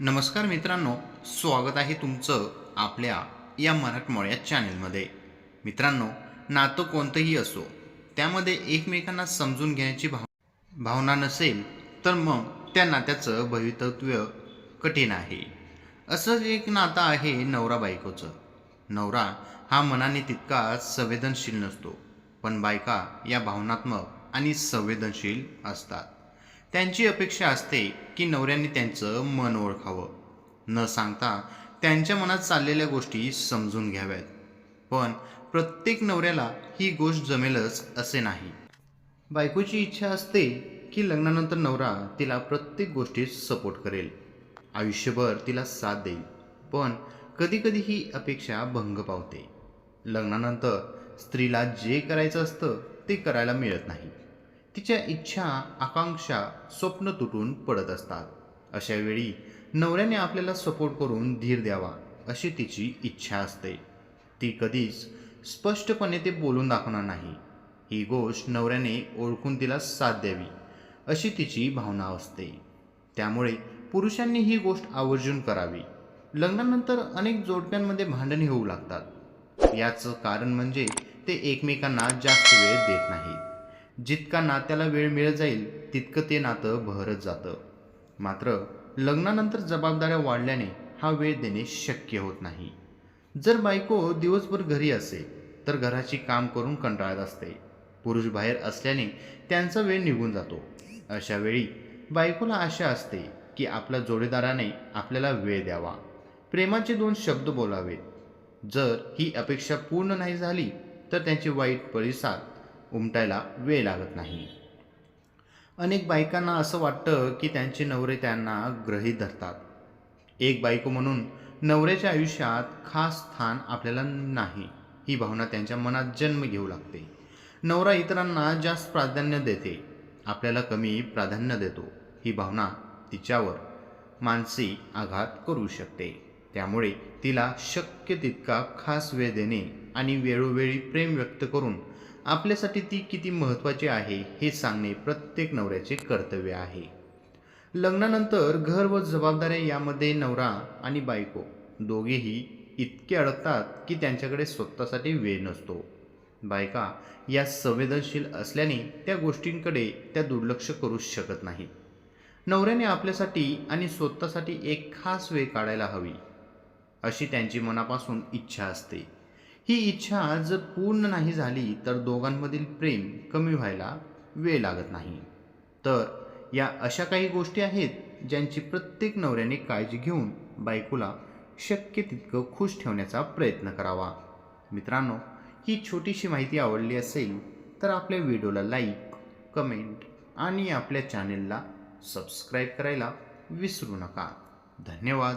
नमस्कार मित्रांनो स्वागत आहे तुमचं आपल्या या मराठमोळ्या चॅनेलमध्ये. चॅनलमध्ये मित्रांनो नातं कोणतंही असो त्यामध्ये एकमेकांना समजून घेण्याची भाव भावना नसेल तर मग त्या नात्याचं भवितव्य कठीण आहे. असंच एक नातं आहे नवरा बायकोचं. नवरा हा मनाने तितका संवेदनशील नसतो पण बायका या भावनात्मक आणि संवेदनशील असतात. त्यांची अपेक्षा असते की नवऱ्याने त्यांचं मन ओळखावं. न सांगता त्यांच्या मनात चाललेल्या गोष्टी समजून घ्याव्यात. पण प्रत्येक नवऱ्याला ही गोष्ट जमेलच असे नाही. बायकोची इच्छा असते की लग्नानंतर नवरा तिला प्रत्येक गोष्टीत सपोर्ट करेल. आयुष्यभर तिला साथ देईल. पण कधीकधी ही अपेक्षा भंग पावते. लग्नानंतर स्त्रीला जे करायचं असतं ते करायला मिळत नाही. तिच्या इच्छा आकांक्षा स्वप्न तुटून पडत असतात. अशा वेळी नवऱ्याने आपल्याला सपोर्ट करून धीर द्यावा अशी तिची इच्छा असते. ती कधीच स्पष्टपणे ते बोलून दाखवणार नाही. ही गोष्ट नवऱ्याने ओळखून तिला साथ द्यावी अशी तिची भावना असते. त्यामुळे पुरुषांनी ही गोष्ट आवर्जून करावी. लग्नानंतर अनेक जोडप्यांमध्ये भांडणे होऊ लागतात. याचं कारण म्हणजे ते एकमेकांना जास्त वेळ देत नाहीत. जितका नात्याला वेळ मिळत जाईल तितकं ते नातं बहरत जातं. मात्र लग्नानंतर जबाबदाऱ्या वाढल्याने हा वेळ देणे शक्य होत नाही. जर बायको दिवसभर घरी असेल तर घराची काम करून कंटाळत असते. पुरुष बाहेर असल्याने त्यांचा वेळ निघून जातो. अशा वेळी बायकोला आशा असते की आपल्या जोडीदाराने आपल्याला वेळ द्यावा. प्रेमाचे दोन शब्द बोलावेत. जर ही अपेक्षा पूर्ण नाही झाली तर त्यांचे वाईट परिसाद उमटायला वेळ लागत नाही. अनेक बायकांना असं वाटतं की त्यांचे नवरे त्यांना ग्रहीत धरतात. एक बायको म्हणून नवऱ्याच्या आयुष्यात खास स्थान आपल्याला नाही ही भावना त्यांच्या मनात जन्म घेऊ लागते. नवरा इतरांना जास्त प्राधान्य देते आपल्याला कमी प्राधान्य देतो ही भावना तिच्यावर मानसिक आघात करू शकते. त्यामुळे तिला शक्य तितका खास वेळ देणे आणि वेळोवेळी प्रेम व्यक्त करून आपल्यासाठी ती किती महत्त्वाची आहे हे सांगणे प्रत्येक नवऱ्याचे कर्तव्य आहे. लग्नानंतर घर व जबाबदाऱ्या यामध्ये नवरा आणि बायको दोघेही इतके अडकतात की त्यांच्याकडे स्वतःसाठी वेळ नसतो. बायका या संवेदनशील असल्याने त्या गोष्टींकडे त्या दुर्लक्ष करू शकत नाही नवऱ्याने आपल्यासाठी आणि स्वतःसाठी एक खास वेळ काढायला हवी अशी त्यांची मनापासून इच्छा असते. ही इच्छा जर पूर्ण नाही झाली तर दोघांमधील प्रेम कमी व्हायला वेळ लागत नाही. तर या अशा काही गोष्टी आहेत ज्यांची प्रत्येक नवऱ्याने काळजी घेऊन बायकोला शक्य तितकं खुश ठेवण्याचा प्रयत्न करावा. मित्रांनो ही छोटीशी माहिती आवडली असेल तर आपल्या व्हिडिओला लाईक कमेंट आणि आपल्या चॅनेलला सबस्क्राईब करायला विसरू नका. धन्यवाद.